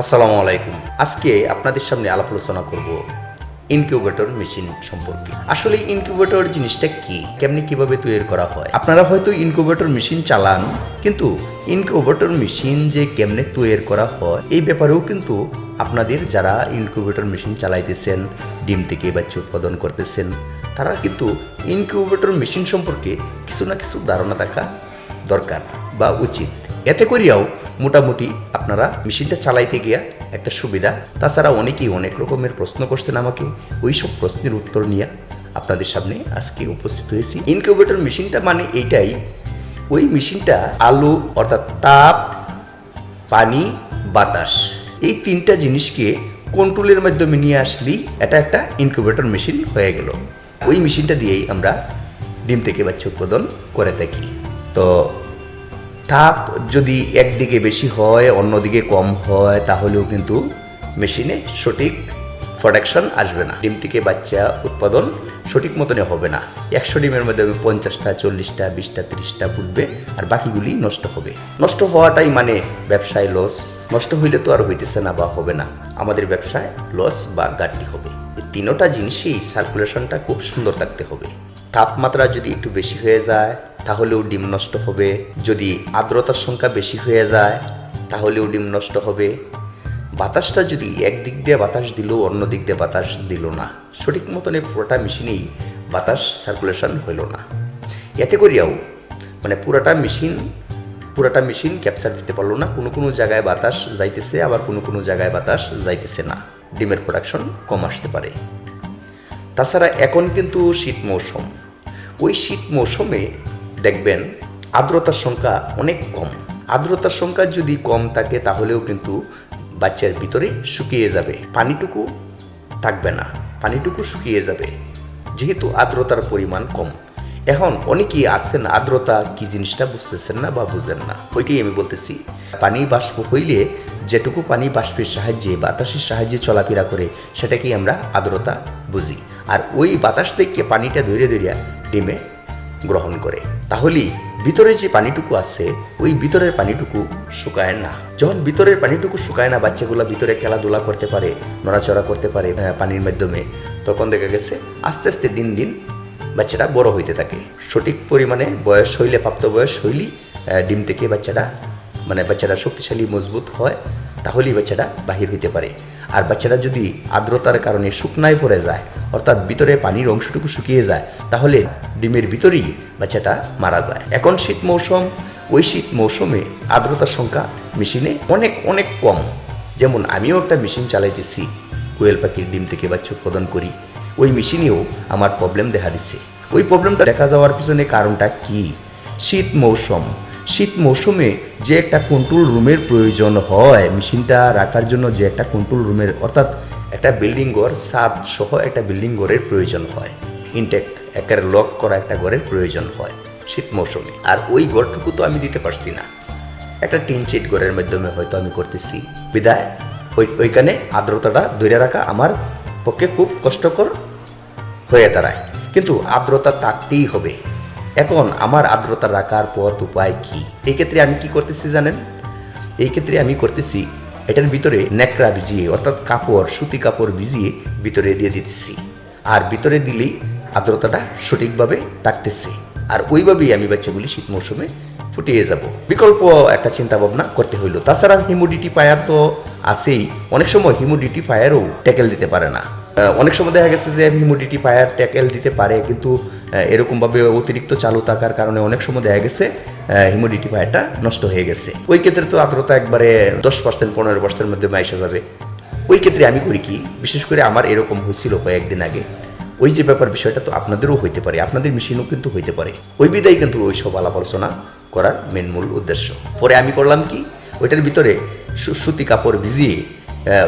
আসসালামু আলাইকুম। আজকে আপনাদের সামনে আলাপ আলোচনা করব ইনকিউবেটর মেশিন সম্পর্কে। আসলে ইনকিউবেটর জিনিসটা কি? কেমনি কীভাবে তৈরি করা হয়? আপনারা হয়তো ইনকিউবেটর মেশিন চালান, কিন্তু ইনকিউবেটর মেশিন যে কেমনে তৈরি করা হয়, এই ব্যাপারেও কিন্তু আপনাদের যারা ইনকিউবেটর মেশিন চালাইতেছেন, ডিম থেকে বাচ্চা উৎপাদন করতেছেন, তারা কিন্তু ইনকিউবেটর মেশিন সম্পর্কে কিছু না কিছু ধারণা থাকা দরকার বা উচিত। এতে করিয়াও মোটামুটি আপনারা মেশিনটা চালাইতে গিয়া একটা সুবিধা। তাছাড়া অনেকেই অনেক রকমের প্রশ্ন করছেন আমাকে। ওই সব প্রশ্নের উত্তর নিয়ে আপনাদের সামনে আজকে উপস্থিত হয়েছি। ইনকিউবেটর মেশিনটা মানে এইটাই, ওই মেশিনটা আলু অর্থাৎ তাপ, পানি, বাতাস, এই তিনটা জিনিসকে কন্ট্রোলের মাধ্যমে নিয়ে আসলেই এটা একটা ইনকিউবেটর মেশিন হয়ে গেল। ওই মেশিনটা দিয়েই আমরা ডিম থেকে বাচ্চা উৎপাদন করে থাকি। তো তাপ যদি একদিকে বেশি হয়, অন্যদিকে কম হয়, তাহলেও কিন্তু মেশিনে সঠিক প্রোডাকশন আসবে না। ডিম থেকে বাচ্চা উৎপাদন সঠিক মতনে হবে না। একশো ডিমের মধ্যে পঞ্চাশটা, চল্লিশটা, বিশটা, তিরিশটা ফুটবে আর বাকিগুলি নষ্ট হবে। নষ্ট হওয়াটাই মানে ব্যবসায় লস নষ্ট হইলে তো আর হইতেছে না বা হবে না। আমাদের ব্যবসায় লস বা ঘাটতি হবে। এই তিনোটা জিনিসেই সার্কুলেশনটা খুব সুন্দর থাকতে হবে। তাপমাত্রা যদি একটু বেশি হয়ে যায় তাহলেও ডিম নষ্ট হবে। যদি আর্দ্রতার সংখ্যা বেশি হয়ে যায়, তাহলেও ডিম নষ্ট হবে। বাতাসটা যদি একদিক দিয়ে বাতাস দিল অন্য দিক দিয়ে বাতাস দিল না। সঠিক মতন পুরোটা মেশিনেই বাতাস সার্কুলেশন হইল না। এতে করিয়াও মানে পুরাটা মেশিন পুরাটা মেশিন ক্যাপচার দিতে পারল না। কোনো কোনো জায়গায় বাতাস যাইতেছে, আবার কোনো কোনো জায়গায় বাতাস যাইতেছে না। ডিমের প্রোডাকশন কম আসতে পারে। তাছাড়া এখন কিন্তু শীত মৌসুম। ওই শীত মৌসুমে দেখবেন আর্দ্রতার সংখ্যা অনেক কম। আর্দ্রতার সংখ্যা যদি কম থাকে তাহলেও কিন্তু বাচ্চার ভিতরে শুকিয়ে যাবে। পানিটুকু থাকবে না, পানিটুকু শুকিয়ে যাবে। যেহেতু আর্দ্রতার পরিমাণ কম। এখন অনেকেই আছেন আর্দ্রতা কি জিনিসটা বুঝতেছেন না বা বুঝেন না। ওইটাই আমি বলতেছি, পানি বাষ্প হইলে যেটুকু পানি বাষ্পের সাহায্যে, বাতাসের সাহায্যে চলাফেরা করে, সেটাকেই আমরা আর্দ্রতা বুঝি। আর ওই বাতাস থেকে পানিটা ধরে ধরিয়া ডিমে গ্রহণ করে। তাহলেই ভিতরে যে পানিটুকু আছে ওই ভিতরের পানিটুকু শুকায় না। যখন ভিতরের পানিটুকু শুকায় না বাচ্চাগুলো ভিতরে খেলাধুলা করতে পারে নড়াচড়া করতে পারে পানির মাধ্যমে তখন দেখা গেছে আস্তে আস্তে দিন দিন বাচ্চাটা বড় হইতে থাকে। সঠিক পরিমাণে বয়স হইলে প্রাপ্ত বয়স হইলেই আহ, ডিম থেকে বাচ্চাটা মানে বাচ্চাটা শক্তিশালী মজবুত হয়। তাহলেই বাচ্চাটা বাহির হইতে পারে। আর বাচ্চাটা যদি আর্দ্রতার কারণে শুকনায় পড়ে যায়, অর্থাৎ ভিতরে পানির অংশটুকু শুকিয়ে যায়, তাহলে ডিমের ভিতরেই বাচ্চাটা মারা যায়। এখন শীত মৌসুম, ওই শীত মৌসুমে আর্দ্রতার সংখ্যা মেশিনে অনেক অনেক কম। যেমন আমিও একটা মেশিন চালাইতেছি, কোয়েল পাখির ডিম থেকে বাচ্চা উৎপাদন করি। ওই মেশিনেও আমার প্রবলেম দেখা দিচ্ছে। ওই প্রবলেমটা দেখা যাওয়ার পিছনে কারণটা কি? শীত মৌসুম শীত মৌসুমে যে একটা কন্ট্রোল রুমের প্রয়োজন হয়, মেশিনটা রাখার জন্য যে একটা কন্ট্রোল রুমের, অর্থাৎ একটা বিল্ডিং ঘর, ছাদ সহ একটা বিল্ডিং ঘরের প্রয়োজন হয়। ইনটেক একের লক করা একটা ঘরের প্রয়োজন হয় শীত মৌসুমে। আর ওই ঘরটুকু তো আমি দিতে পারছি না। একটা টিন চিট ঘরের মাধ্যমে হয়তো আমি করতেছি। বিদায়। ওই, ওইখানে আর্দ্রতাটা ধরে রাখা আমার পক্ষে খুব কষ্টকর হয়ে দাঁড়ায়। কিন্তু আর্দ্রতা থাকতেই হবে। এখন আমার আর্দ্রতা রাখার পথ উপায় কি? এই ক্ষেত্রে আমি কি করতেছি জানেন? এই ক্ষেত্রে আমি করতেছি, এটার ভিতরে ন্যাকড়া ভিজিয়ে, অর্থাৎ কাপড়, সুতি কাপড় ভিজিয়ে ভিতরে দিয়ে দিতেছি। আর ভিতরে দিলেই আর্দ্রতাটা সঠিকভাবে থাকতেছে। আর ওইভাবেই আমি বাচ্চাগুলি শীত মৌসুমে ফুটিয়ে যাব। বিকল্প একটা চিন্তা ভাবনা করতে হইল। তাছাড়া হিমোডিটি ফায়ার তো আছেই। অনেক সময় হিমোডিটি ফায়ারও ট্যাকেল দিতে পারে না। অনেক সময় দেখা গেছে যে হিমোডিটি ফায়ার ট্যাকেল দিতে পারে, কিন্তু এরকমভাবে অতিরিক্ত চালু থাকার কারণে অনেক সময় দেখা গেছে হিমোডিটি ফায়ারটা নষ্ট হয়ে গেছে। ওই ক্ষেত্রে তো আর্দ্রতা একবারে দশ পার্সেন্ট পনেরো পার্সেন্টের মধ্যে মাইসা যাবে। ওই ক্ষেত্রে আমি করি কি, বিশেষ করে আমার এরকম হয়েছিল কয়েকদিন আগে। ওই যে ব্যাপার বিষয়টা তো আপনাদেরও হইতে পারে, আপনাদের মেশিনও কিন্তু হইতে পারে। ওই বিদায় কিন্তু ওই সব আলাপ আলোচনা করার মেন মূল উদ্দেশ্য। পরে আমি করলাম কি, ওইটার ভিতরে সুতি কাপড় ভিজিয়ে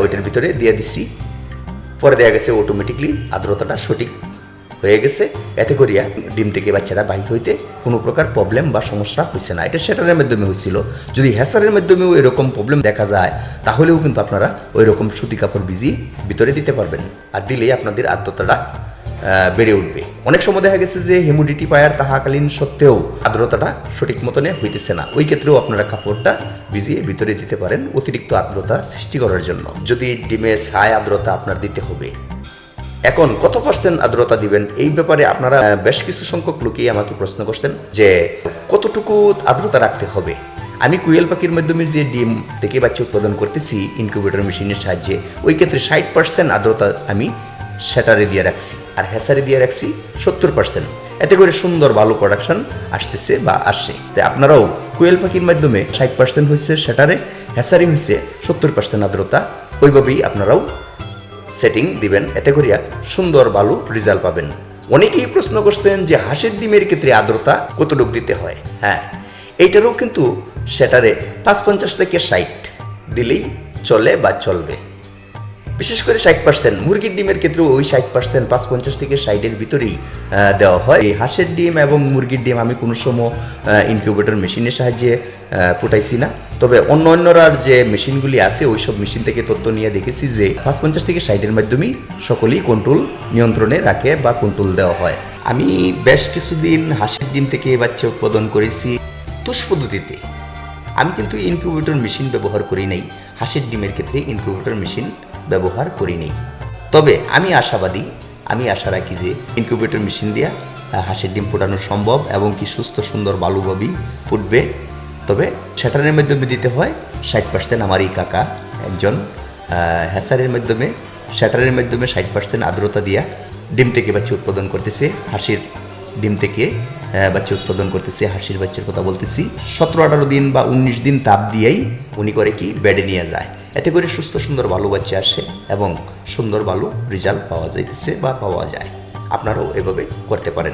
ওইটার ভিতরে দিয়ে দিছি। পরে দেখা গেছে অটোমেটিকলি আর্দ্রতাটা সঠিক হয়ে গেছে। এতে করিয়া ডিম থেকে বাচ্চারা বাহির হইতে কোনো প্রকার প্রবলেম বা সমস্যা হচ্ছে না। এটা সেটারের মাধ্যমে হয়েছিল যদি হ্যাসারের মাধ্যমেও এরকম প্রবলেম দেখা যায়, তাহলেও কিন্তু আপনারা ওই রকম সুতি কাপড় ভিজিয়ে ভিতরে দিতে পারবেন। আর দিলেই আপনাদের আর্দ্রতাটা বেড়ে উঠবে। অনেক সময় দেখা গেছে যে হিউমিডিটি পায়ার তাহাকালীন সত্ত্বেও আর্দ্রতাটা সঠিক মতনে হইতেছে না। ওই ক্ষেত্রেও আপনারা কাপড়টা ভিজিয়ে ভিতরে দিতে পারেন অতিরিক্ত আর্দ্রতা সৃষ্টি করার জন্য। যদি ডিমে ছায় আর্দ্রতা আপনার দিতে হবে এখন কত পার্সেন্ট আর্দ্রতা দিবেন? এই ব্যাপারে আপনারা বেশ কিছু সংখ্যক লোকই আমাকে প্রশ্ন করছেন যে কতটুকু আর্দ্রতা রাখতে হবে? আমি কুয়েল পাখির মাধ্যমে যে ডিম থেকে বাচ্চা উৎপাদন করতেছি ইনকিউবেটর মেশিনের সাহায্যে, ওই ক্ষেত্রে ষাট পার্সেন্ট আর্দ্রতা আমি সেটারে দিয়ে রাখছি। আর হ্যাসারে দিয়ে রাখছি সত্তর পার্সেন্ট এতে করে সুন্দর ভালো প্রোডাকশন আসতেছে বা আসছে। তাই আপনারাও কুয়েল পাখির মাধ্যমে ষাট পার্সেন্ট হচ্ছে সেটারে হ্যাসারি হচ্ছে সত্তর পার্সেন্ট আর্দ্রতা, ওইভাবেই আপনারাও সেটিং দিবেন। এতে করিয়া সুন্দর বালু রেজাল্ট পাবেন। অনেকেই প্রশ্ন করছেন যে হাঁসের ডিমের ক্ষেত্রে আর্দ্রতা কতটুক দিতে হয়? হ্যাঁ এইটারও কিন্তু সেটারে পাঁচ পঞ্চাশ থেকে ষাট দিলেই চলে বা চলবে। বিশেষ করে ষাট পার্সেন্ট মুরগির ডিমের ক্ষেত্রেও ওই ষাট পার্সেন্ট পাঁচ পঞ্চাশ থেকে ষাটের ভিতরেই দেওয়া হয়। এই হাঁসের ডিম এবং মুরগির ডিম আমি কোনো সময় ইনকিউবেটর মেশিনের সাহায্যে ফুটাইছি না। তবে অন্য অন্যরার যে মেশিনগুলি আছে ওই সব মেশিন থেকে তথ্য নিয়ে দেখেছি যে পাঁচ পঞ্চাশ থেকে ষাটের মাধ্যমেই সকলেই কন্ট্রোল নিয়ন্ত্রণে রাখে বা কন্ট্রোল দেওয়া হয়। আমি বেশ কিছুদিন হাঁসের ডিম থেকে বাচ্চা উৎপাদন করেছি তুষ পদ্ধতিতে। আমি কিন্তু ইনকিউবেটর মেশিন ব্যবহার করি নাই। হাঁসের ডিমের ক্ষেত্রে ইনকিউবেটর মেশিন ব্যবহার করিনি। তবে আমি আশাবাদী, আমি আশা রাখি যে ইনকিউবেটর মেশিন দিয়ে হাঁসের ডিম ফোটানো সম্ভব এবং কি সুস্থ, সুন্দর বালুভাবেই ফুটবে। তবে শ্যাটারের মাধ্যমে দিতে হয়, ষাট পার্সেন্ট আমার এই কাকা একজন হ্যাসারের মাধ্যমে শ্যাটারের মাধ্যমে ষাট পার্সেন্ট আর্দ্রতা দিয়া ডিম থেকে বাচ্চা উৎপাদন করতেছে, হাঁসের ডিম থেকে বাচ্চা উৎপাদন করতেছে, হাঁসির বাচ্চার কথা বলতেছি। সতেরো আঠারো দিন বা উনিশ দিন তাপ দিয়েই উনি করে কি বেডে নিয়ে যায়। এতে করে সুস্থ সুন্দর ভালো বাচ্চা আসে এবং সুন্দর ভালো রেজাল্ট পাওয়া যাইতেছে বা পাওয়া যায়। আপনারাও এভাবে করতে পারেন।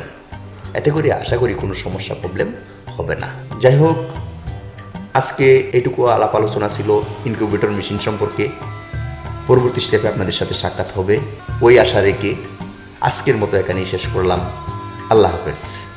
এতে করে আশা করি কোনো সমস্যা প্রবলেম হবে না। যাই হোক, আজকে এটুকু আলাপ আলোচনা ছিল ইনকিউবেটর মেশিন সম্পর্কে। পরবর্তী স্টেপে আপনাদের সাথে সাক্ষাৎ হবে। ওই আশা রেখে আজকের মতো এখানেই শেষ করলাম। আল্লাহ হাফেজ।